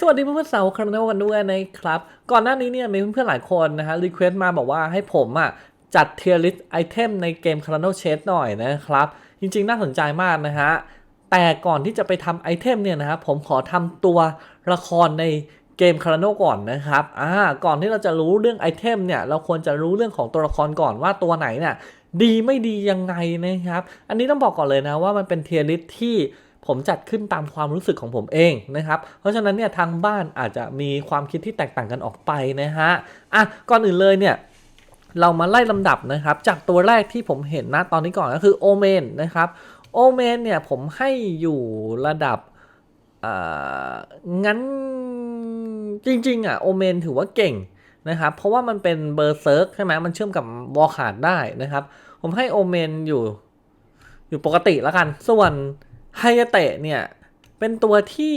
สวัสดีเพื่อนๆสาวคาร์นวันด้วยนะครับ ก่อนหน้านี้เนี่ยมีเพื่อนๆหลายคนนะฮะรีเควสต์มาบอกว่าให้ผมอะจัดเทียร์ลิสไอเทมในเกม c a r a n o Chase หน่อยนะครับ จริงๆน่าสนใจมากนะฮะ แต่ก่อนที่จะไปทำไอเทมเนี่ยนะครับผมขอทำตัวละครในเกม c a r a n o ก่อนนะครับ อ่า ก่อนที่เราจะรู้เรื่องไอเทมเนี่ย เราควรจะรู้เรื่องของตัวละครก่อนว่าตัวไหนเนี่ยดีไม่ดียังไงนะครับ อันนี้ต้องบอกก่อนเลยนะว่ามันเป็นเทียร์ลิสที่ ผมจัดขึ้นตามความรู้สึกของผมเองนะครับ เพราะฉะนั้นเนี่ยทางบ้านอาจจะมีความคิดที่แตกต่างกันออกไปนะฮะอะก่อนอื่นเลยเนี่ยเรามาไล่ลำดับนะครับ จากตัวแรกที่ผมเห็นนะตอนนี้ก่อนก็คือโอเมนนะครับโอเมนเนี่ยผมให้อยู่ระดับอ่างั้นจริงๆอะโอเมนถือว่าเก่งนะครับ เพราะว่ามันเป็นเบอร์เซิร์กใช่ไหมมันเชื่อมกับวอลขาดได้นะครับ ผมให้โอเมนอยู่ อยู่ปกติแล้วกัน ส่วน ไฮยเตะเนี่ย เป็นตัวที่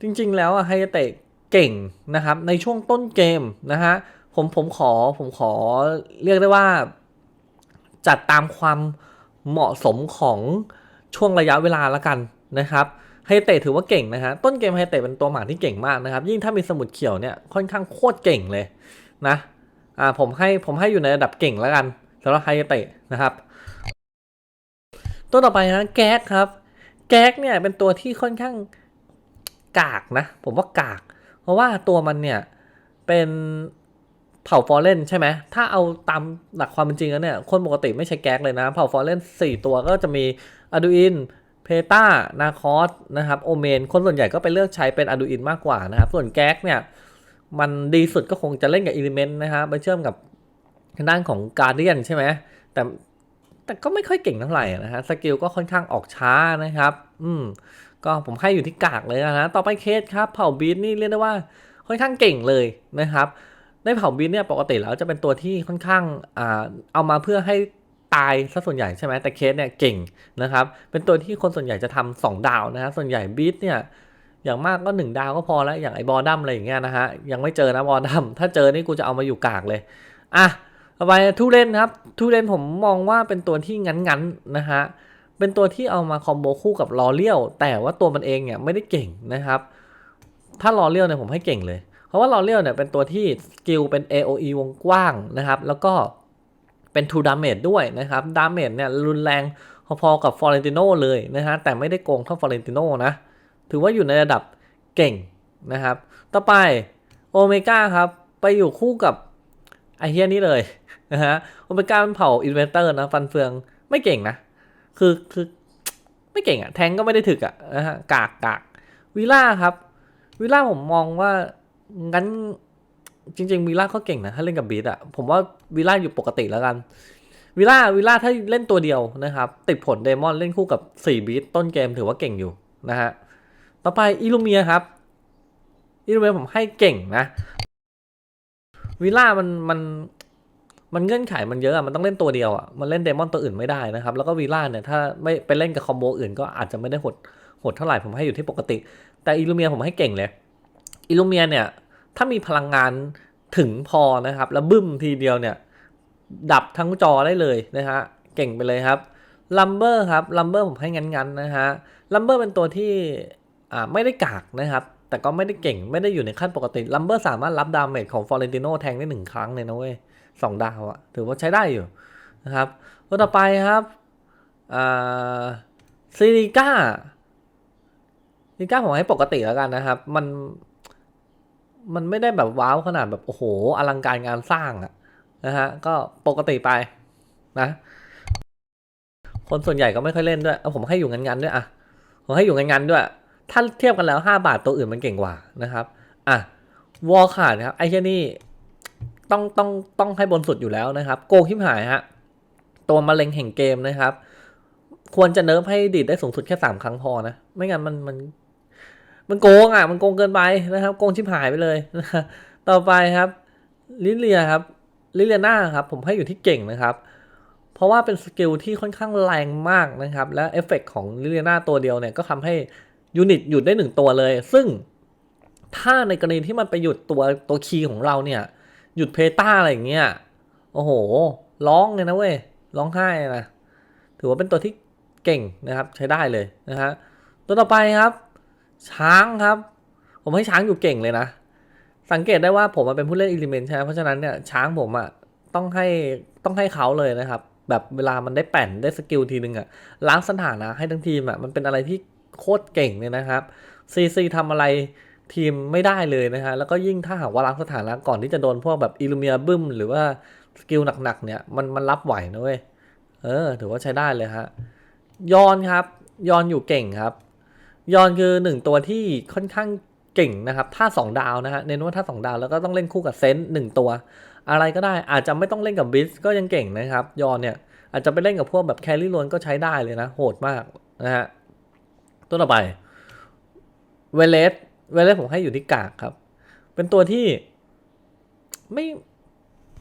จริงๆ แล้วอะไฮยเตะเก่งนะครับ ในช่วงต้นเกมนะฮะผมผมขอผมขอเรียกได้ว่า จัดตามความเหมาะสมของช่วงระยะเวลาล้วกันนะครับไฮเตะถือว่าเก่งนะฮะต้นเกมไฮเตะเป็นตัวหมาที่เก่งมากนะครับ ยิ่งถ้ามีสมุดเขียวเนี่ยค่อนข้างโคตรเก่งเลยนะอ่าผมให้ผมให้อยู่ในระดับเก่งแล้วกันสำหรับไฮเตะนะครับ ตัวต่อไปนะแก๊กครับ แก๊กเนี่ยเป็นตัวที่ค่อนข้างกากนะ ผมว่ากาก เพราะว่าตัวมันเนี่ยเป็นเผ่าฟอร์เรนใช่ไหม ถ้าเอาตามหลักความเป็นจริงแล้วเนี่ย คนปกติไม่ใช้แก๊กเลยนะ เผ่าฟอร์เรนสี่ตัวก็จะมีอะดูอิน เพตานาคอส นะครับ โอเมน คนส่วนใหญ่ก็ไปเลือกใช้เป็นอะดูอินมากกว่านะครับ ส่วนแก๊กเนี่ย มันดีสุดก็คงจะเล่นกับอิเลเมนต์นะครับ ไปเชื่อมกับทางด้านของการเดียนใช่ไหม แต่ แต่ก็ไม่ค่อยเก่งเท่าไหร่นะฮะสกิลก็ค่อนข้างออกช้านะครับ อืมก็ผมให้อยู่ที่กากเลยนะ ต่อไปเคสครับ เผ่าบีทนี่เรียกได้ว่าค่อนข้างเก่งเลยนะครับ ในเผ่าบีทเนี่ยปกติแล้วจะเป็นตัวที่ค่อนข้างอ่าเอามาเพื่อให้ตายซะส่วนใหญ่ใช่ไหมแต่เคสเนี่ยเก่งนะครับ เป็นตัวที่คนส่วนใหญ่จะทำสองดาวนะฮะส่วนใหญ่บีทเนี่ยอย่างมากก็หนึ่งดาวก็พอแล้วอย่างไอบอดัมอะไรอย่างเงี้ยนะฮะยังไม่เจอนะบอดัมถ้าเจอนี่กูจะเอามาอยู่กากเลยอะ ต่อไปทูเรนครับทูเรนผมมองว่าเป็นตัวที่งั้นๆนะฮะเป็นตัวที่เอามาคอมโบคู่กับลอเลียวแต่ว่าตัวมันเองเนี่ยไม่ได้เก่งนะครับ ถ้าลอเลียวเนี่ยผมให้เก่งเลย เพราะว่าลอเลียวเนี่ยเป็นตัวที่สกิลเป็น AOE วงกว้างนะครับ แล้วก็เป็น2 damage ด้วยนะครับ damage เนี่ยรุนแรงพอๆกับฟอเรนติโนเลยนะฮะแต่ไม่ได้โกงเท่าฟอเรนติโนนะถือว่าอยู่ในระดับเก่งนะครับ ต่อไปโอเมก้าครับ ไปอยู่คู่กับ ไอเฮียนี้เลยนะฮะโอเมก้าเป็นเผ่าอินเวนเตอร์นะฟันเฟืองไม่เก่งนะ คือคือไม่เก่งอะแทงก็ไม่ได้ถึกอะนะฮะกากกากวิล่าครับวิล่าผมมองว่างั้นจริง ๆวิล่าก็เก่งนะ ถ้าเล่นกับบีทอะผมว่าวิล่าอยู่ปกติแล้วกันวิล่าวิล่าถ้าเล่นตัวเดียวนะครับ ติดผลเดมอนเล่นคู่กับ 4 บีทต้นเกมถือว่าเก่งอยู่นะฮะต่อไปอิลูเมียครับอิลูเมียผมให้เก่งนะ วิล่ามันมันมันเงื่อนไขมันเยอะอะมันต้องเล่นตัวเดียวอะมันเล่นเดมอนตัวอื่นไม่ได้นะครับแล้วก็วีล่าเนี่ยถ้าไม่ไปเล่นกับคอมโบอื่นก็อาจจะไม่ได้หดหดเท่าไหร่ผมให้อยู่ที่ปกติ แต่อิลูเมียผมให้เก่งเลยอิลูเมียเนี่ยถ้ามีพลังงานถึงพอนะครับ แล้วบึ้มทีเดียวเนี่ยดับทั้งจอได้เลยนะฮะเก่งไปเลยครับลัมเบอร์ครับลัมเบอร์ผมให้งันๆนะฮะลัมเบอร์เป็นตัวที่อ่าไม่ได้กากนะครับ แต่ก็ไม่ได้เก่งไม่ได้อยู่ในขั้นปกติลัมเบอร์สามารถรับดาเมจของฟอเรนติโนแทงได้หนึ่งครั้งเลยนะเว้ยสองดาวอะถือว่าใช้ได้อยู่นะครับตัวต่อไปครับอ่าซิลิก้าซิลิก้าผมให้ปกติแล้วกันนะครับ มันมันไม่ได้แบบว้าวขนาดแบบโอ้โหอลังการงานสร้างอะนะฮะก็ปกติไปนะ คนส่วนใหญ่ก็ไม่ค่อยเล่นด้วย เอาผมให้อยู่งันๆด้วยอะผมให้อยู่งันๆด้วย ถ้าเทียบกันแล้ว 5 บาทตัวอื่นมันเก่งกว่านะครับ อะ วอลขาดครับ ไอ้เช่นี่ ต้องต้องต้องให้บนสุดอยู่แล้วนะครับ โกงขิมหายฮะ ตัวมะเร็งแห่งเกมนะครับ ควรจะเนิร์ฟให้ดีดได้สูงสุดแค่สามครั้งพอนะ ไม่งั้นมันมัน มันโกงอะ มันโกงเกินไปนะครับ โกงชิมหายไปเลยนะต่อไปครับ ลิเลียครับลิเลียนาครับ ผมให้อยู่ที่เก่งนะครับเพราะว่าเป็นสกิลที่ค่อนข้างแรงมากนะครับ และเอฟเฟกของลิเลียนาตัวเดียวเนี่ยก็ทำให้ ยูนิตหยุดได้หนึ่งตัวเลย ซึ่งถ้าในกรณีที่มันไปหยุดตัวตัวคีย์ของเราเนี่ย หยุดเพต้าอะไรอย่างเงี้ย โอ้โห ร้องเลยนะเว้ย ร้องไห้นะ ถือว่าเป็นตัวที่เก่งนะครับ ใช้ได้เลยนะฮะ ตัวต่อไปครับ ช้างครับ ผมให้ช้างอยู่เก่งเลยนะ สังเกตได้ว่าผมเป็นผู้เล่นอิเลเมนต์ใช่ไหมเพราะฉะนั้นเนี่ยช้างผมอะต้องให้ต้องให้เขาเลยนะครับ แบบเวลามันได้แป่นได้สกิลทีนึงอะล้างสถานะให้ทั้งทีมอะมันเป็นอะไรที่ โคตรเก่งเลยนะครับซีซีทำอะไรทีมไม่ได้เลยนะฮะแล้วก็ยิ่งถ้าหากว่าล้างสถานะก่อนที่จะโดนพวกแบบอิลูเมียบึ้ม หรือว่าสกิลหนักๆเนี่ยมันมันรับไหวนะเว้ยเออถือว่าใช้ได้เลยฮะยอนครับยอนอยู่เก่งครับยอนคือหนึ่งตัวที่ค่อนข้างเก่งนะครับ ถ้าสองดาวนะฮะเน้นว่าถ้าสองดาวแล้วก็ต้องเล่นคู่กับเซนต์หนึ่งตัว อะไรก็ได้อาจจะไม่ต้องเล่นกับบิสก็ยังเก่งนะครับ ยอนเนี่ยอาจจะไปเล่นกับพวกแบบแครี่ลวนก็ใช้ได้เลยนะ โหดมากนะฮะ ตัวต่อไปเวเลสเวเลสผมให้อยู่ที่กากครับ เป็นตัวที่ไม่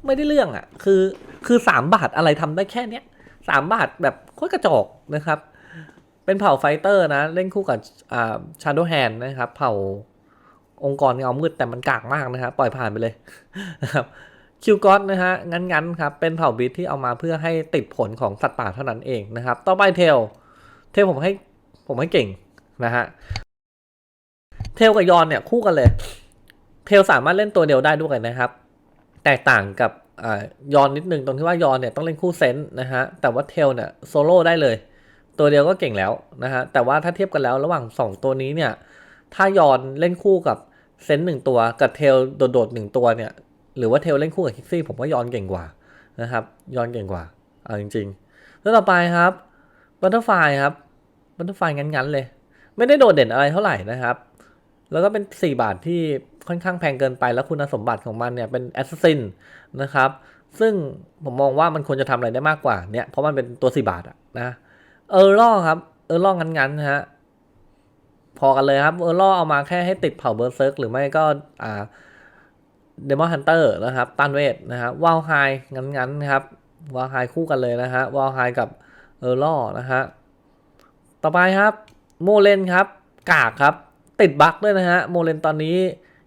ไม่ได้เรื่องอะ่ะ คือคือสามบาทอะไรทำได้แค่เนี้ยสามบาทแบบโคตรกระจอกนะครับ เป็นเผ่าไฟเตอร์นะ เล่นคู่กับอ่าชาร์โดแฮนนะครับ เผ่าองค์กรเงามืดแต่มันกากมากนะครับปล่อยผ่านไปเลยนะครับคิวกอสนะฮะงั้นๆครับ เป็นเผ่าบิทที่เอามาเพื่อให้ติดผลของสัตว์ป่าเท่านั้นเองนะครับ ต่อไปเทล เทลผมให้ ผมให้เก่งนะฮะ เทลกับยอนเนี่ยคู่กันเลย เทลสามารถเล่นตัวเดียวได้ด้วยนะครับ แตกต่างกับอยอนนิดนึงตรงที่ว่ายอนเนี่ยต้องเล่นคู่เซนต์นะฮะ แต่ว่าเทลเนี่ยโซโล่ได้เลย ตัวเดียวก็เก่งแล้วนะฮะ แต่ว่าถ้าเทียบกันแล้วระหว่าง 2 ตัวนี้เนี่ย ถ้ายอนเล่นคู่กับเซนต์หนึ่งตัวกับเทลโดดๆหนึ่งตัวเนี่ย หรือว่าเทลเล่นคู่กับคิกซี่ผมว่ายอนเก่งกว่านะครับ ยอนเก่งกว่าเอาจริงๆแล้วต่อไปครับบัตเตอร์ไฟครับ บัตเตอร์ไฟงั้นๆเลย ไม่ได้โดดเด่นอะไรเท่าไหร่นะครับ แล้วก็เป็น 4 บาทที่ค่อนข้างแพงเกินไปแล้วคุณสมบัติของมันเนี่ยเป็นแอสซินนะครับ ซึ่งผมมองว่ามันควรจะทำอะไรได้มากกว่าเนี่ยเพราะมันเป็นตัว 4 บาทอะนะเออร์ล่อครับ เออร์ล่องั้นๆนะฮะพอกันเลยครับเออร์ล่อเอามาแค่ให้ติดเผ่าเบอร์เซิร์กหรือไม่ก็อ่าเดมอนฮันเตอร์นะครับตันเวทนะฮะวาลไฮงั้นๆนะครับวาลไฮคู่กันเลยนะฮะวาลไฮกับเออร์ล่อนะฮะ ต่อไปครับโมเลนครับ กากครับ ติดบั๊กด้วยนะฮะโมเลนตอนนี้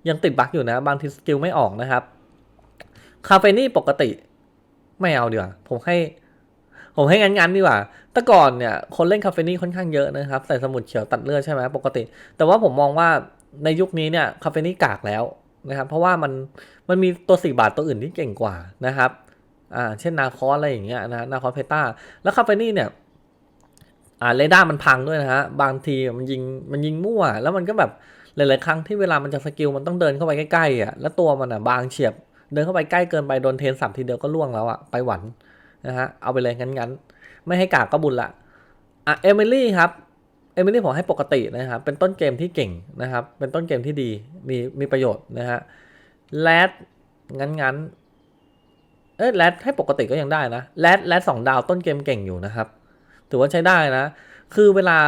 ยังติดบั๊กอยู่นะ บางทีสกิลไม่ออกนะครับ คาเฟนี่ปกติไม่เอาดีกว่าผมให้ ผมให้งั้นๆดีกว่า แต่ก่อนเนี่ยคนเล่นคาเฟนี่ค่อนข้างเยอะนะครับ ใส่สมุดเขียวตัดเลือดใช่ไหมปกติ แต่ว่าผมมองว่าในยุคนี้เนี่ยคาเฟนี่กากแล้วนะครับ เพราะว่ามันมันมีตัวสี่บาทตัวอื่นที่เก่งกว่านะครับ อ่า เช่นนาคอสอะไรอย่างเงี้ยนะนาคอสเพต้า แล้วคาเฟนี่เนี่ย อ่าเรดาร์มันพังด้วยนะฮะ บางทีมันยิงมันยิงมั่ว แล้วมันก็แบบหลาย ๆ ครั้งที่เวลามันจะสกิลมันต้องเดินเข้าไปใกล้ๆอะแล้วตัวมันอะบางเฉียบ เดินเข้าไปใกล้เกินไปโดนเทนสับทีเดียวก็ล่วงแล้วอะไปหวันนะฮะเอาไปเลยงั้นๆ ไม่ให้กากก็บุญละอะเอมิลี่ครับเอมิลี่ผมให้ปกตินะครับ เป็นต้นเกมที่เก่งนะครับ เป็นต้นเกมที่ดี มีมีประโยชน์นะฮะแรดงั้นๆเอ้แรดให้ปกติก็ยังได้นะแรดแรดสองดาวต้นเกมเก่งอยู่นะครับ ถือว่าใช้ได้นะ คือเวลา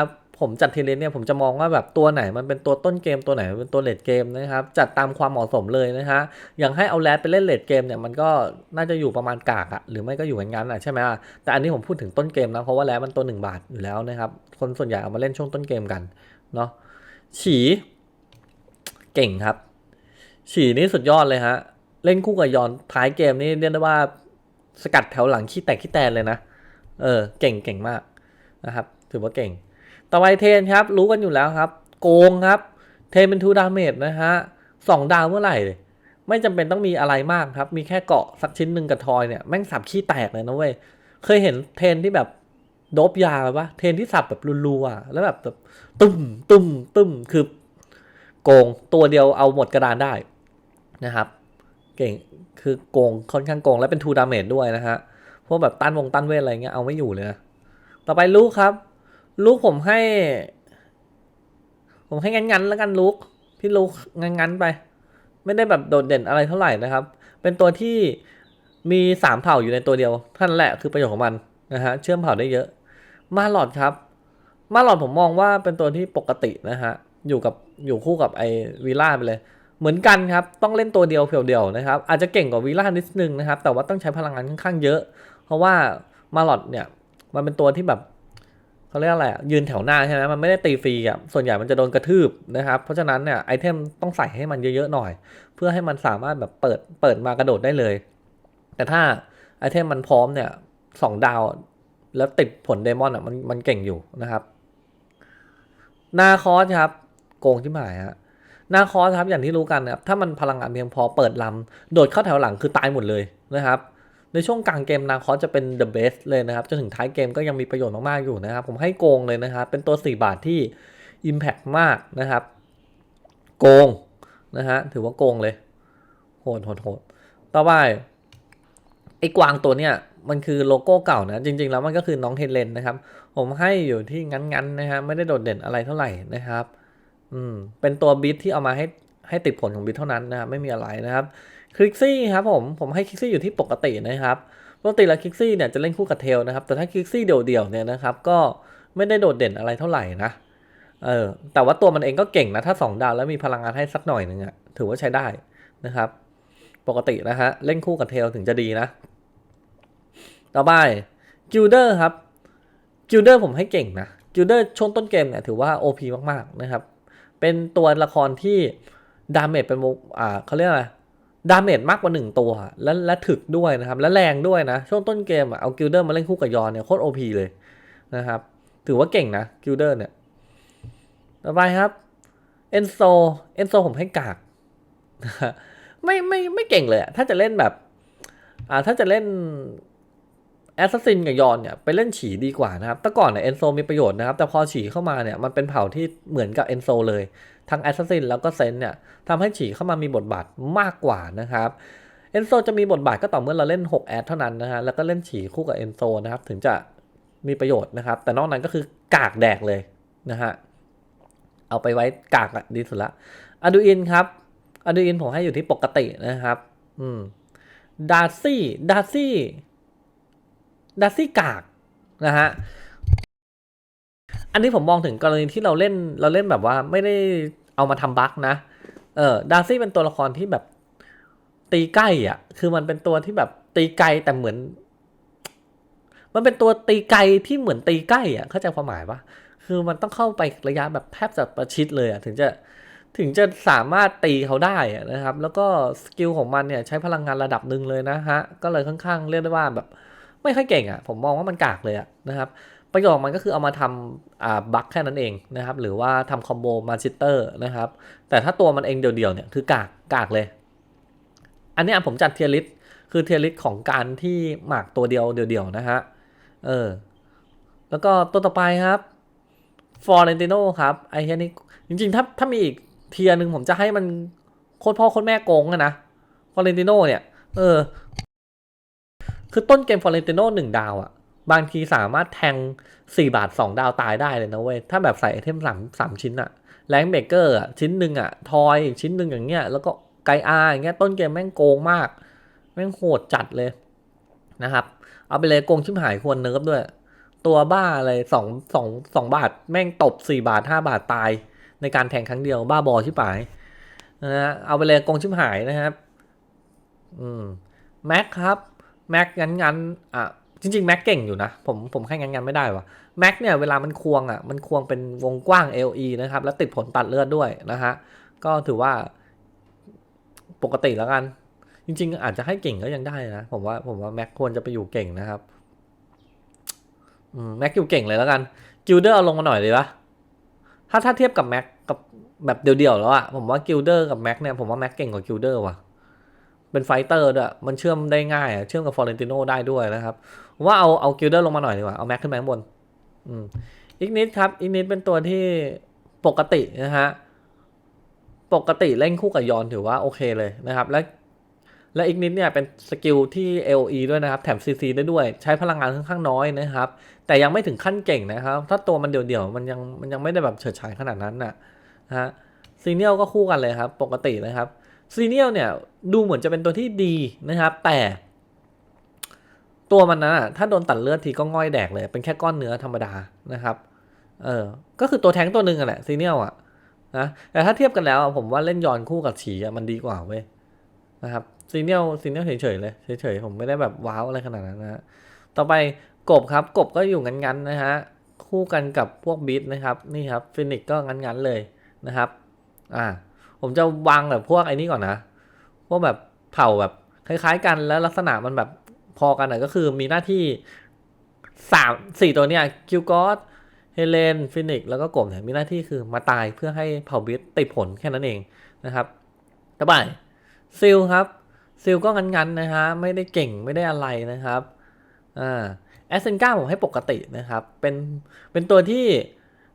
ผมจัดทีเลนเนี่ยผมจะมองว่าแบบตัวไหนมันเป็นตัวต้นเกมตัวไหนเป็นตัวเลดเกมนะครับ จัดตามความเหมาะสมเลยนะฮะอย่างให้เอาแรดไปเล่นเลดเกมเนี่ยมันก็น่าจะอยู่ประมาณกากอะหรือไม่ก็อยู่อย่างนั้นอะใช่ไหมอะแต่อันนี้ผมพูดถึงต้นเกมนะเพราะว่าแรดมันตัวหนึ่งบาทอยู่แล้วนะครับ คนส่วนใหญ่เอามาเล่นช่วงต้นเกมกันเนาะฉีเก่งครับ ฉีนี่สุดยอดเลยฮะเล่นคู่กับยอนท้ายเกมนี่เรียกได้ว่าสกัดแถวหลังขี้แตกขี้แตนเลยนะ เออเก่งเก่งมากนะครับ ถือว่าเก่ง ต่อไปเทนครับ รู้กันอยู่แล้วครับ โกงครับ เทนเป็นทูดาเมจนะฮะสองดาวเมื่อไหร่เลยไม่จำเป็นต้องมีอะไรมากครับ มีแค่เกาะสักชิ้นหนึ่งกับทอยเนี่ย แม่งสับขี้แตกเลยนะเว้ย เคยเห็นเทนที่แบบโดบยาปะเทนที่สับแบบรัวๆแล้วแบบแบบตุ้มตุ้มตุ้มคือโกงตัวเดียวเอาหมดกระดานได้นะครับ เก่งคือโกงค่อนข้างโกงและเป็นทูดาเมจด้วยนะฮะ พวกแบบต้านวงต้านเวทอะไรเงี้ยเอาไม่อยู่เลยนะต่อไปลูกครับ ลูกผมให้ ผมให้งั้นๆแล้วกันลูกพี่ลูกงั้นๆไป ไม่ได้แบบโดดเด่นอะไรเท่าไหร่นะครับ เป็นตัวที่มีสามเผ่าอยู่ในตัวเดียวท่านนแหละคือประโยชน์ของมันนะฮะเชื่อมเผ่าได้เยอะ มาหลอดครับ มาหลอดผมมองว่าเป็นตัวที่ปกตินะฮะอยู่กับอยู่คู่กับไอวีล่าไปเลยเหมือนกันครับ ต้องเล่นตัวเดียวเพียวเดียวนะครับ อาจจะเก่งกว่าวีล่านิดนึงนะครับ แต่ว่าต้องใช้พลังงานค่อนข้างเยอะ เพราะว่ามาลอดเนี่ยมันเป็นตัวที่แบบเขาเรียกอะไรอะยืนแถวหน้าใช่ไหมมันไม่ได้ตีฟรีอะส่วนใหญ่มันจะโดนกระทืบนะครับ เพราะฉะนั้นเนี่ยไอเทมต้องใส่ให้มันเยอะๆหน่อย เพื่อให้มันสามารถแบบเปิดเปิดมากระโดดได้เลย แต่ถ้าไอเทมมันพร้อมเนี่ยสองดาวแล้วติดผลเดมอนอะมันมันเก่งอยู่นะครับนาคอสครับ โกงที่หมายฮะนาคอสครับอย่างที่รู้กันนะครับถ้ามันพลังงานเพียงพอเปิดลำโดดเข้าแถวหลังคือตายหมดเลยนะครับ ในช่วงกลางเกมนาคอสจะเป็น the best เลยนะครับ จนถึงท้ายเกมก็ยังมีประโยชน์มาก ๆ อยู่นะครับ ผมให้โกงเลยนะครับ เป็นตัว 4 บาทที่ impact มากนะครับ โกงนะฮะถือว่าโกงเลย โหดโหดโหดต่อไปไอ้กวางตัวเนี้ยมันคือโลโก้เก่านะ จริง ๆ แล้วมันก็คือน้องเฮเลนนะครับ ผมให้อยู่ที่งั้น ๆ นะฮะไม่ได้โดดเด่นอะไรเท่าไหร่นะครับอืมเป็นตัวบิทที่เอามาให้ให้ติดผลของบิทเท่านั้นนะครับไม่มีอะไรนะครับ คลิกซี่ครับผม ผมให้คลิกซี่อยู่ที่ปกตินะครับปกติแล้วคลิกซี่เนี่ยจะเล่นคู่กับเทลนะครับ แต่ถ้าคลิกซี่เดี่ยวๆเนี่ยนะครับก็ไม่ได้โดดเด่นอะไรเท่าไหร่นะเออแต่ว่าตัวมันเองก็เก่งนะ ถ้า 2 ดาวแล้วมีพลังงานให้สักหน่อยหนึ่งอะถือว่าใช้ได้นะครับ ปกตินะฮะ เล่นคู่กับเทลถึงจะดีนะ ต่อไปกิลเดอร์ครับกิลเดอร์ผมให้เก่งนะกิลเดอร์ช่วงต้นเกมเนี่ยถือว่า OP มาก ๆ นะครับ เป็นตัวละครที่ดาเมจเป็นวงอ่าเขาเรียกอะไร ดาเมจมากกว่าหนึ่งตัว และและถึกด้วยนะครับ และแรงด้วยนะ ช่วงต้นเกมเอากิลเดอร์มาเล่นคู่กับยอนเนี่ยโคตร OP เลยนะครับ ถือว่าเก่งนะกิลเดอร์เนี่ย ต่อไปครับเอนโซเอนโซผมให้กาก ไม่ไม่ไม่เก่งเลย ถ้าจะเล่นแบบ อ่าถ้าจะเล่นแอสซัสซินกับยอนเนี่ยไปเล่นฉีดีกว่านะครับ แต่ก่อนเนี่ยเอนโซมีประโยชน์นะครับ แต่พอฉีเข้ามาเนี่ยมันเป็นเผ่าที่เหมือนกับเอนโซเลย ทั้งแอสซัสซินแล้วก็เซนเนี่ยทำให้ฉีเข้ามามีบทบาทมากกว่านะครับเอนโซจะมีบทบาทก็ต่อเมื่อเราเล่น 6 แอดเท่านั้นนะฮะแล้วก็เล่นฉีคู่กับเอนโซนะครับถึงจะมีประโยชน์นะครับ แต่นอกนั้นก็คือกากแดกเลยนะฮะเอาไปไว้กากอะดีสุดละอะดูอินครับอะดูอินผมให้อยู่ที่ปกตินะครับ อืมดาซี่ดาซี่ดาซี่กากนะฮะ อันนี้ผมมองถึงกรณีที่เราเล่นเราเล่นแบบว่าไม่ได้เอามาทำบั๊กนะ เออดาร์ซี่เป็นตัวละครที่แบบตีใกล้อะ คือมันเป็นตัวที่แบบตีไกลแต่เหมือน มันเป็นตัวตีไกลที่เหมือนตีใกล้อะ เข้าใจความหมายปะคือมันต้องเข้าไประยะแบบแทบจะประชิดเลยอะถึงจะถึงจะสามารถตีเขาได้นะครับ แล้วก็สกิลของมันเนี่ยใช้พลังงานระดับหนึ่งเลยนะฮะ ก็เลยค่อนข้างเรียกได้ว่าแบบไม่ค่อยเก่งอะ ผมมองว่ามันกากเลยอะนะครับ ประโยชน์ของมันก็คือเอามาทำอ่าบัคแค่นั้นเองนะครับ หรือว่าทำคอมโบมาชิเตอร์นะครับ แต่ถ้าตัวมันเองเดี่ยวๆเนี่ยคือกากกากเลย อันนี้ผมจัดเทียริสคือเทียริสของการที่หมากตัวเดียวเดี่ยวๆนะฮะ เออ แล้วก็ตัวต่อไปครับฟอร์เรนติโนครับไอ้เฮียนี่จริงๆ ถ้าถ้ามีอีกเทียร์หนึ่งผมจะให้มันโคตรพ่อโคตรแม่โกงอะนะฟอร์เรนติโนเนี่ย เออ คือต้นเกมฟอร์เรนติโนหนึ่งดาวอะ บางทีสามารถแทง 4 บาท 2 ดาวตายได้เลยนะเว้ย ถ้าแบบใส่ไอเทมสามสามชิ้นอะแรงเบเกอร์อะชิ้นหนึ่งอะทอยอีกชิ้นหนึ่งอย่างเงี้ย แล้วก็ไกอาอย่างเงี้ย ต้นเกมแม่งโกงมาก แม่งโหดจัดเลยนะครับ เอาไปเลยโกงชิบหายควรเนิร์ฟด้วย ตัวบ้าอะไรสองสองสองบาท แม่งตบ 4 บาท 5 บาทตาย ในการแทงครั้งเดียวบ้าบอชิบหายนะฮะเอาไปเลยโกงชิบหายนะครับ อืมแม็กครับแม็กงั้นงั้นอะ จริงๆ แม็กเก่งอยู่นะ ผมผมให้งั้นงันไม่ได้วะแม็กเนี่ยเวลามันควงอะมันควงเป็นวงกว้าง LE นะครับ แล้วติดผลตัดเลือดด้วยนะฮะ ก็ถือว่าปกติแล้วกัน จริง ๆ อาจจะให้เก่งก็ยังได้นะ ผมว่าผมว่าแม็กควรจะไปอยู่เก่งนะครับแม็กอยู่เก่งเลยแล้วกันกิลเดอร์เอาลงมาหน่อยเลยปะถ้าถ้าเทียบกับแม็กกับแบบเดียวๆแล้วอะผมว่ากิลเดอร์กับแม็กเนี่ยผมว่าแม็กเก่งกว่ากิลเดอร์ว่ะเป็นไฟเตอร์ด้วย มันเชื่อมได้ง่ายอะเชื่อมกับฟอร์เรนติโนได้ด้วยนะครับ ว่าเอาเอากิลเดอร์ลงมาหน่อยดีกว่า เอาแม็กขึ้นไปข้างบนอืมอีกนิดครับ อีกนิดเป็นตัวที่ปกตินะฮะ ปกติเล่นคู่กับยอนถือว่าโอเคเลยนะครับ และและอีกนิดเนี่ยเป็นสกิลที่ LE ด้วยนะครับ แถม CC ได้ด้วย ใช้พลังงานค่อนข้างน้อยนะครับ แต่ยังไม่ถึงขั้นเก่งนะครับ ถ้าตัวมันเดี่ยวๆมันยังมันยังไม่ได้แบบเฉิดฉายขนาดนั้นน่ะนะฮะซีเนียลก็คู่กันเลยครับ ปกตินะครับซีเนียลเนี่ยดูเหมือนจะเป็นตัวที่ดีนะครับ แต่ ตัวมันนะถ้าโดนตัดเลือดทีก็ง่อยแดกเลย เป็นแค่ก้อนเนื้อธรรมดานะครับ เออ ก็คือตัวแทงตัวหนึ่งอะแหละซีเนียลอะนะแต่ถ้าเทียบกันแล้วผมว่าเล่นย้อนคู่กับฉีอะมันดีกว่าเว้ยนะครับซีเนียลซีเนียลเฉยๆเลยเฉยๆผมไม่ได้แบบว้าวอะไรขนาดนั้นนะฮะต่อไปกบครับกบก็อยู่งันๆนะฮะคู่กันกับพวกบีทนะครับนี่ครับฟินิกก็งันๆเลยนะครับ อ่า ผมจะวางแบบพวกไอ้นี่ก่อนนะพวกแบบเผ่าแบบคล้าย ๆ กันแล้วลักษณะมันแบบ พอกันหน่อยก็คือมีหน้าที่สามสี่ตัวเนี้ยคิวกอสเฮเลนฟินิกซ์แล้วก็กบเนี่ยมีหน้าที่คือมาตายเพื่อให้เผ่าบิสติดผลแค่นั้นเองนะครับต่อไปซิลครับซิลก็งันๆนะฮะไม่ได้เก่งไม่ได้อะไรนะครับอ่าแอสเซนก้าผมให้ปกตินะครับ เป็นเป็นตัวที่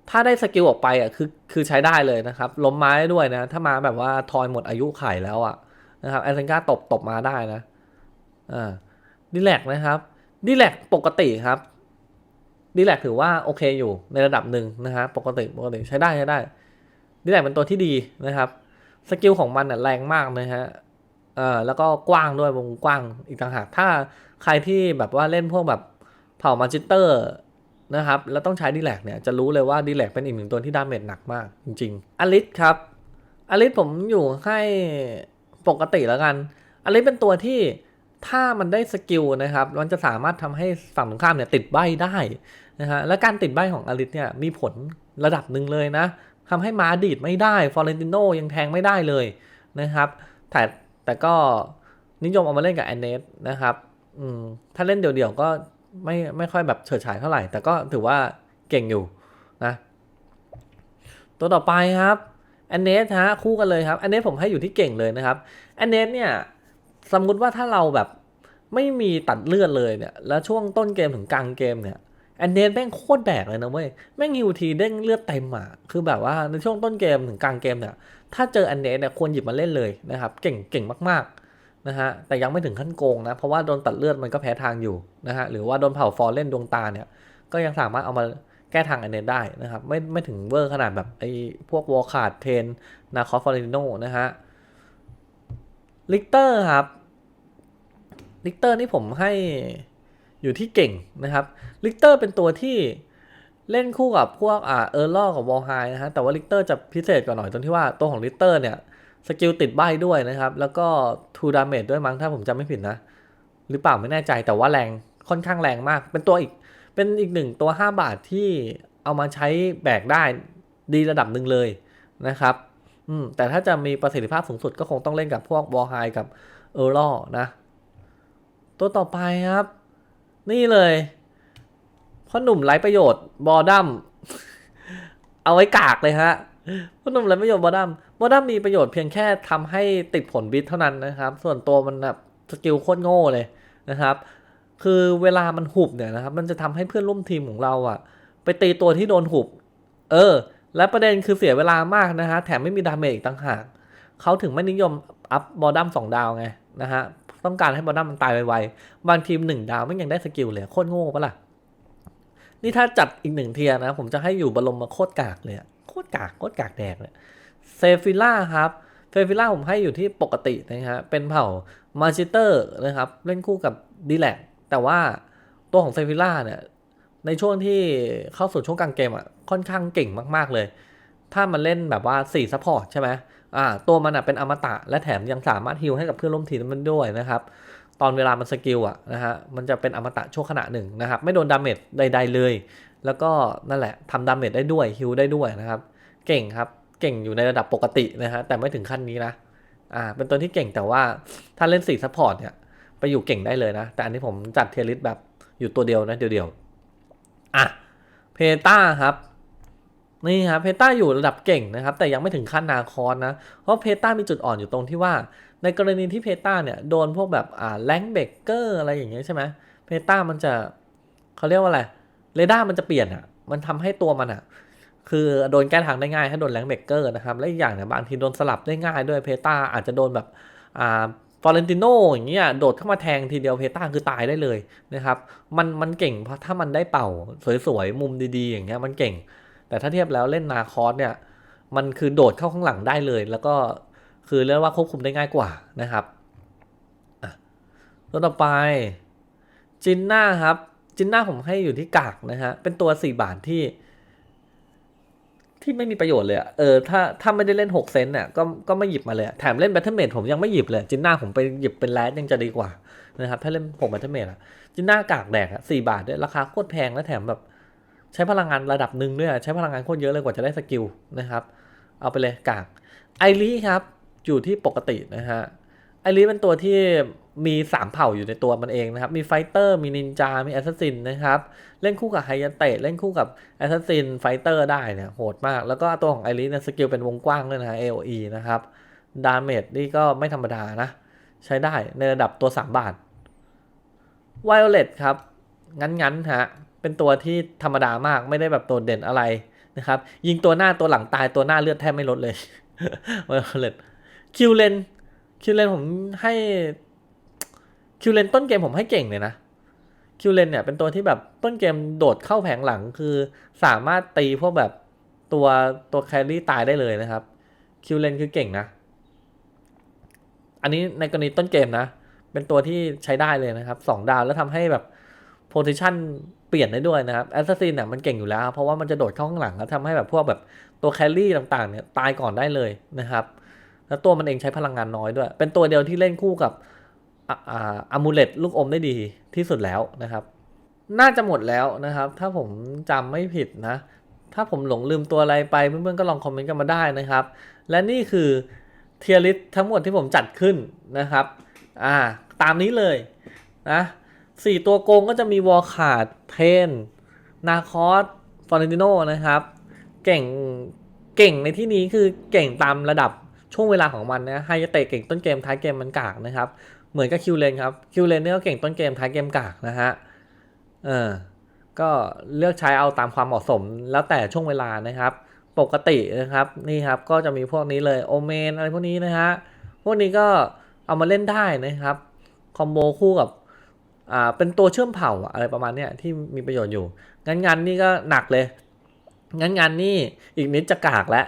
ถ้าได้สกิลออกไปอะคือคือใช้ได้เลยนะครับ ล้มไม้ได้ด้วยนะ ถ้ามาแบบว่าทอยหมดอายุไขแล้วอะนะครับแอสเซนก้าตบตบมาได้นะอ่า ดีแลกนะครับดีแลกปกติครับดีแลกถือว่าโอเคอยู่ในระดับหนึ่งนะฮะปกติปกติใช้ได้ใช้ได้ดีแลกเป็นตัวที่ดีนะครับสกิลของมันน่ะแรงมากนะฮะเอ่อแล้วก็กว้างด้วยวงกว้างอีกต่างหากถ้าใครที่แบบว่าเล่นพวกแบบเผ่ามาจิเตอร์นะครับแล้วต้องใช้ดีแลกเนี่ยจะรู้เลยว่าดีแลกเป็นอีกหนึ่งตัวที่ดาเมจหนักมากจริงๆอลิสครับอลิสผมอยู่ให้ปกติแล้วกันอลิสเป็นตัวที่ ถ้ามันได้สกิลนะครับ มันจะสามารถทำให้ฝั่งตรงข้ามเนี่ยติดใบได้นะฮะ และการติดใบของอลิสเนี่ยมีผลระดับหนึ่งเลยนะทำให้มาดีดไม่ได้ ฟอเรนติโนยังแทงไม่ได้เลยนะครับ แต่แต่ก็นิยมเอามาเล่นกับแอนเนสนะครับ อืม ถ้าเล่นเดี่ยวๆก็ไม่ไม่ค่อยแบบเฉิดฉายเท่าไหร่ แต่ก็ถือว่าเก่งอยู่นะ ตัวต่อไปครับแอนเนสฮะคู่กันเลยครับแอนเนสผมให้อยู่ที่เก่งเลยนะครับแอนเนสเนี่ย สมมุติว่าถ้าเราแบบไม่มีตัดเลือดเลยเนี่ย แล้วช่วงต้นเกมถึงกลางเกมเนี่ยแอนเนสแม่งโคตรแบกเลยนะเว้ย แม่งฮิวทีเด้งเลือดเต็มอะคือแบบว่าในช่วงต้นเกมถึงกลางเกมเนี่ย ถ้าเจอแอนเนสเนี่ยควรหยิบมาเล่นเลยนะครับ เก่งเก่งมากๆนะฮะ แต่ยังไม่ถึงขั้นโกงนะ เพราะว่าโดนตัดเลือดมันก็แพ้ทางอยู่นะฮะ หรือว่าโดนเผาฟอร์เล่นดวงตาเนี่ย ก็ยังสามารถเอามาแก้ทางแอนเนสได้นะครับ ไม่ไม่ถึงเวอร์ขนาดแบบไอ้พวกวอลคาร์ดเทนนาคอฟฟอริโนนะฮะ ลิกเตอร์ครับลิกเตอร์นี่ผมให้อยู่ที่เก่งนะครับลิกเตอร์เป็นตัวที่เล่นคู่กับพวกอ่าเออร์ล่อกับวอลไฮนะฮะแต่ว่าลิกเตอร์จะพิเศษกว่าหน่อยตรงที่ว่าตัวของลิกเตอร์เนี่ยสกิลติดใบด้วยนะครับ แล้วก็ทูดาเมจด้วยมั้งถ้าผมจำไม่ผิดนะ หรือเปล่าไม่แน่ใจแต่ว่าแรงค่อนข้างแรงมาก เป็นตัวอีกเป็นอีกหนึ่งตัว 5 บาทที่เอามาใช้แบกได้ดีระดับหนึ่งเลยนะครับ อืมแต่ถ้าจะมีประสิทธิภาพสูงสุดก็คงต้องเล่นกับพวกวอลไฮกับเออร์ลอนะ ตัวต่อไปครับ นี่เลยพ่อหนุ่มไร้ประโยชน์บอดัมเอาไว้กากเลยฮะพ่อหนุ่มไร้ประโยชน์บอดัมบอดัมมีประโยชน์เพียงแค่ทำให้ติดผลบิดเท่านั้นนะครับ ส่วนตัวมันแบบสกิลโคตรโง่เลยนะครับ คือเวลามันหุบเนี่ยนะครับ มันจะทำให้เพื่อนร่วมทีมของเราอะไปตีตัวที่โดนหุบ เออ และประเด็นคือเสียเวลามากนะฮะ แถมไม่มีดาเมจอีกต่างหาก เขาถึงไม่นิยมอัพบอดัมสองดาวไงนะฮะ ต้องการให้บอดัมมันตายไวๆ บางทีมหนึ่งดาวไม่ยังได้สกิลเลยโคตรโง่ปะล่ะ นี่ถ้าจัดอีกหนึ่งเทียนะ ผมจะให้อยู่บรมมาโคตรกากเลยโคตรกากโคตรกากแดกเลยเซฟิล่าครับเซฟิล่าผมให้อยู่ที่ปกตินะฮะ เป็นเผ่ามาจิเตอร์นะครับ เล่นคู่กับดีแลกแต่ว่าตัวของเซฟิล่าเนี่ย ในช่วงที่เข้าสู่ช่วงกลางเกมอะค่อนข้างเก่งมาก ๆ เลย ถ้ามันเล่นแบบว่า4ซัพพอร์ตใช่ไหมอ่าตัวมันอะเป็นอมตะและแถมยังสามารถฮิลให้กับเพื่อนร่วมทีมมันด้วยนะครับตอนเวลามันสกิลอะนะฮะมันจะเป็นอมตะชั่วขณะหนึ่งนะครับไม่โดนดาเมจใด ๆ เลย แล้วก็นั่นแหละทำดาเมจได้ด้วยฮิลได้ด้วยนะครับเก่งครับเก่งอยู่ในระดับปกตินะฮะแต่ไม่ถึงขั้นนี้นะอ่าเป็นตัวที่เก่งแต่ว่าถ้าเล่น4ซัพพอร์ตเนี่ยไปอยู่เก่งได้เลยนะ แต่อันนี้ผมจัดเทียริสแบบอยู่ตัวเดียวนะเดียวๆ อะเพต้าครับนี่ครับเพต้าอยู่ระดับเก่งนะครับ แต่ยังไม่ถึงขั้นนาคอนนะ เพราะเพต้ามีจุดอ่อนอยู่ตรงที่ว่า ในกรณีที่เพต้าเนี่ยโดนพวกแบบอ่าแรงเบเกอร์อะไรอย่างเงี้ยใช่ไหมเพต้ามันจะเขาเรียกว่าอะไรเรดาร์มันจะเปลี่ยนอะ มันทำให้ตัวมันอะ คือโดนแก้ทางได้ง่ายถ้าโดนแรงเบเกอร์นะครับ และอีกอย่างเนี่ยบางทีโดนสลับได้ง่ายด้วยเพต้าอาจจะโดนแบบอ่า ฟอเรนติโนอย่างเงี้ยโดดเข้ามาแทงทีเดียวเพต้าคือตายได้เลยนะครับ มันมันเก่งเพราะถ้ามันได้เป่าสวยๆ มุมดีๆ อย่างเงี้ยมันเก่ง แต่ถ้าเทียบแล้วเล่นนาคอสเนี่ย มันคือโดดเข้าข้างหลังได้เลย แล้วก็คือเรียกว่าควบคุมได้ง่ายกว่านะครับตัวต่อไปจินน่าครับจินน่าผมให้อยู่ที่กากนะฮะเป็นตัวสี่บาทที่ ที่ไม่มีประโยชน์เลยอะเออถ้าถ้าไม่ได้เล่นหกเซนเนี่ยก็ก็ไม่หยิบมาเลย แถมเล่นแบทเทิลเมดผมยังไม่หยิบเลย จินน่าผมไปหยิบเป็นแรดยังจะดีกว่านะครับถ้าเล่นหกแบทเทิลเมดอะจินน่ากากแดกอะสี่บาทด้วยราคาโคตรแพงและแถมแบบ ใช้พลังงานระดับหนึ่งด้วยอะใช้พลังงานโคตรเยอะเลยกว่าจะได้สกิลนะครับ เอาไปเลยกากไอรีครับอยู่ที่ปกตินะฮะ ไอริสเป็นตัวที่มีสามเผ่าอยู่ในตัวมันเองนะครับ มีไฟเตอร์ มีนินจา มีแอสซัสซินนะครับ เล่นคู่กับไฮยาเตะเล่นคู่กับแอสซัสซินไฟเตอร์ได้เนี่ยโหดมาก แล้วก็ตัวของไอริสเนี่ยสกิลเป็นวงกว้างด้วยนะฮะ AOE นะครับ ดาเมจนี่ก็ไม่ธรรมดานะ ใช้ได้ในระดับตัว 3 บาทไวโอเลตครับ งั้นๆฮะ เป็นตัวที่ธรรมดามากไม่ได้แบบโดดเด่นอะไรนะครับ ยิงตัวหน้าตัวหลังตายตัวหน้าเลือดแทบไม่ลดเลยไวโอเลตคิวเลน คิวเลนผมให้คิวเลนต้นเกมผมให้เก่งเลยนะคิวเลนเนี่ยเป็นตัวที่แบบต้นเกมโดดเข้าแผงหลังคือสามารถตีพวกแบบตัวตัวแครี่ตายได้เลยนะครับคิวเลนคือเก่งนะ อันนี้ในกรณีต้นเกมนะ เป็นตัวที่ใช้ได้เลยนะครับสองดาวแล้วทำให้แบบโพซิชันเปลี่ยนได้ด้วยนะครับแอสซัสซินเนี่ยมันเก่งอยู่แล้ว เพราะว่ามันจะโดดเข้าข้างหลังแล้วทำให้แบบพวกแบบตัวแครี่ต่างๆเนี่ยตายก่อนได้เลยนะครับ แล้วตัวมันเองใช้พลังงานน้อยด้วย เป็นตัวเดียวที่เล่นคู่กับอะอ่ามูเลตลูกอมได้ดีที่สุดแล้วนะครับ น่าจะหมดแล้วนะครับ ถ้าผมจำไม่ผิดนะ ถ้าผมหลงลืมตัวอะไรไปเพื่อนๆก็ลองคอมเมนต์กันมาได้นะครับ และนี่คือเทียริสทั้งหมดที่ผมจัดขึ้นนะครับ อ่า ตามนี้เลยนะสี่ตัวโกงก็จะมีวอลขาดเทน นาคอสฟอร์เนติโนนะครับ เก่ง เก่งในที่นี้คือเก่งตามระดับ ช่วงเวลาของมันนะไฮยเตะเก่งต้นเกมท้ายเกมมันกากนะครับ เหมือนกับคิวเลนครับคิวเลนเนี่ยก็เก่งต้นเกมท้ายเกมกากนะฮะเออก็เลือกใช้เอาตามความเหมาะสมแล้วแต่ช่วงเวลานะครับ ปกตินะครับนี่ครับก็จะมีพวกนี้เลยโอเมนอะไรพวกนี้นะฮะพวกนี้ก็เอามาเล่นได้นะครับคอมโบคู่กับอ่าเป็นตัวเชื่อมเผ่าอะอะไรประมาณเนี้ยที่มีประโยชน์อยู่งั้นงานนี่ก็หนักเลยงั้นงานนี่อีกนิดจะกากแล้ว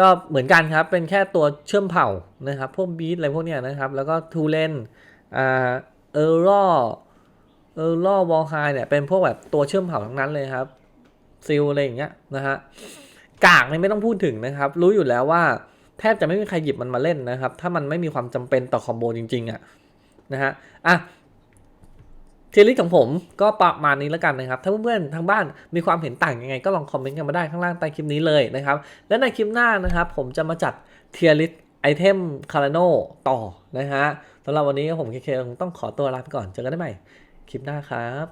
ก็เหมือนกันครับ เป็นแค่ตัวเชื่อมเผ่านะครับ พวกบีทอะไรพวกเนี้ยนะครับ แล้วก็ทูเลนอ่าเออร์รอเออร์รอวอลไฮเนี่ย เป็นพวกแบบตัวเชื่อมเผ่าทั้งนั้นเลยครับซิลอะไรอย่างเงี้ยนะฮะกากเนี่ยไม่ต้องพูดถึงนะครับ รู้อยู่แล้วว่าแทบจะไม่มีใครหยิบมันมาเล่นนะครับ ถ้ามันไม่มีความจำเป็นต่อคอมโบจริงๆอะนะฮะอะ เทลิสของผมก็ประมาณนี้แล้วกันนะครับ ถ้าเพื่อนๆทางบ้านมีความเห็นต่างยังไง ก็ลองคอมเมนต์กันมาได้ข้างล่างใต้คลิปนี้เลยนะครับ และในคลิปหน้านะครับ ผมจะมาจัดเทียลิสไอเทมคาราโนต่อนะฮะสำหรับวันนี้ผมเคเคต้องขอตัวลาไปก่อน เจอกันได้ใหม่คลิปหน้าครับ